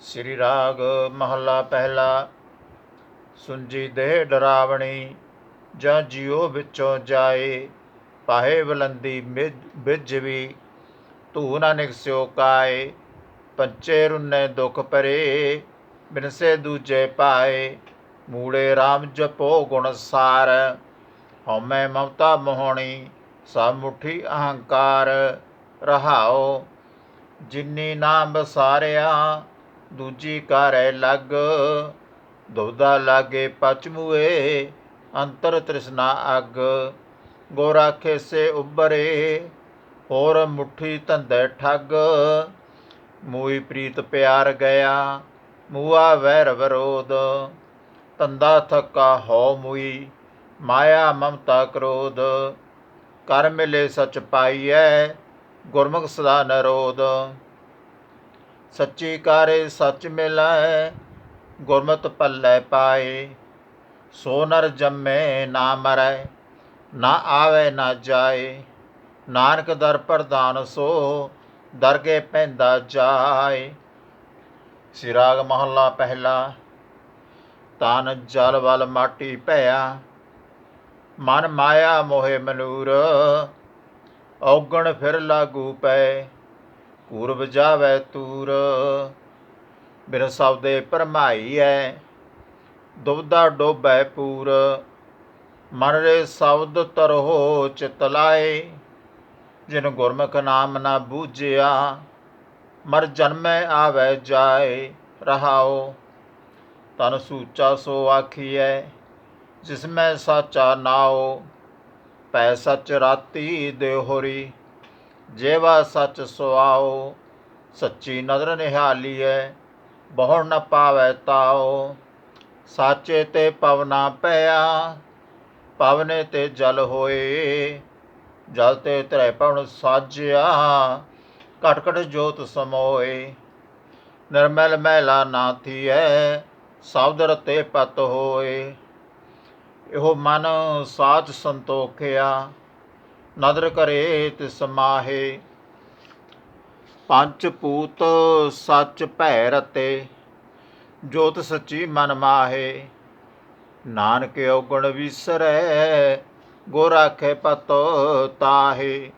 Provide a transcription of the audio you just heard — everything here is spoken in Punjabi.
ਸ੍ਰੀ ਰਾਗ ਮਹੱਲਾ ਪਹਿਲਾ। ਸੁੰਜੀ ਦੇ ਡਰਾਵਣੀ ਜਾਂ ਜਿਉ ਵਿੱਚੋਂ ਜਾਏ ਪਾਹੇ ਬਲੰਦੀ ਬਿਜ ਵੀ। ਧੂ ਨਾ ਨਿਕਸਿਓ ਕਾਏ, ਪੰਚੇ ਰੁਨੇ ਦੁਖ ਪਰੇ ਬਿਨਸੇ ਦੂਜੇ ਪਾਏ। ਮੂੜੇ RAM ਜਪੋ ਗੁਣ ਸਾਰ, ਹਉਮੈ ਮਮਤਾ ਮੋਹਣੀ, ਸਭ ਮੁਠੀ ਅਹੰਕਾਰ ਰਹਾਓ। ਜਿਨੀ ਨਾਮ ਬਸਾਰਿਆ ਦੂਜੀ ਕਰੈ ਲੱਗ, ਦੁਬਦਾ ਲਾਗੇ ਪਚਮੂਏ, ਅੰਤਰ ਤ੍ਰਿਸ਼ਨਾ ਅਗ। ਗੋਰਾ ਖੇਸੇ ਉਬਰੇ ਹੋਰ ਮੁਠੀ ਧੰਦੇ ਠੱਗ। ਮੂਈ ਪ੍ਰੀਤ ਪਿਆਰ ਗਿਆ, ਮੂਆ ਵੈਰ ਵਿਰੋਧ ਤੰਦਾ ਥੱਕਾ ਹੋ ਮੁਈ, ਮਾਇਆ ਮਮਤਾ ਕ੍ਰੋਧ। ਕਰ ਮਿਲੇ ਸਚ ਪਾਈਐ, ਗੁਰਮੁਖ ਸਦਾ ਨਰੋਧ। ਸੱਚੀ ਕਾਰੇ ਸੱਚ ਮਿਲੈ, ਗੁਰਮਤਿ ਪੱਲੇ ਪਾਏ। ਸੋ ਨਰ ਜੰਮੇ ਨਾ ਮਰੈ, ਨਾ ਆਵੇ ਨਾ ਜਾਏ। ਨਾਨਕ ਦਰ ਪ੍ਰਦਾਨ ਸੋ, ਦਰਗੇ ਪੈਂਦਾ ਜਾਏ। ਸਿਰਾਗ ਮਹੱਲਾ ਪਹਿਲਾ, ਤਨ ਜਲ ਵਲ ਮਾਟੀ ਭਇਆ। ਮਨ ਮਾਇਆ ਮੋਹਿ ਮਨੂਰ, ਔਗਣ ਫਿਰ ਲਾਗੂ ਪਏ। ਪੂਰਬ ਜਾਵੇ ਤੂਰ, ਬਿਨ ਸਬਦੇ ਭਰਮਾਈ ਐ, ਦੁਬਦਾ ਡੋਬੈ ਪੂਰ, ਮਨ ਰੇ ਸ਼ਬਦ ਤਰੋ ਚਿਤ ਲਾਏ, ਜਿਨ ਗੁਰਮੁਖ ਨਾਮ ਨਾ ਬੂਝਿਆ, ਮਰ ਜਨਮੈ ਆਵੈ ਜਾਏ ਰਹਾਓ ਤਨ ਸੂਚਾ ਸੋ ਆਖੀਐ, ਜਿਸ ਮੈਂ ਸਾਚਾ ਨਾਓ ਪੈ ਸਚ ਰਾਤੀ ਦੇਹੋਰੀ। ਜੇਵਾ ਸੱਚ ਸੁਆਓ, ਸੱਚੀ ਨਦਰ ਨਿਹਾਲੀਐ ਬਹੁ ਨ ਪਾਵੈ ਤਾਓ। ਸਾਚੇ ਤੇ ਪਵਨਾ ਪਿਆ, ਪਵਨੇ ਤੇ ਜਲ ਹੋਏ। ਜਲ ਤੇ ਤ੍ਰੈ ਪਵਨ ਸਾਜਿਆ ਘਟ ਘਟ ਜੋਤ ਸਮੋਏ। ਨਿਰਮਲ ਮਹਿਲਾ ਨਾ ਥੀਐ ਸਬਦ ਰਤੇ ਪਤ ਹੋਏ। ਇਹੋ ਮਨ ਸਾਚ ਸੰਤੋਖਿਆ ਨਦਰ ਕਰੇ ਤਿਸ ਮਾਹੇ। ਪੰਜ ਪੂਤ ਸੱਚ ਭੈ ਰਤੇ ਜੋਤ ਸੱਚੀ ਮਨ ਮਾਹੇ। ਨਾਨਕ ਔਗਣ ਵਿਸਰੈ ਗੋ ਰਾਖੇ ਪਤੋ ਤਾਹੇ।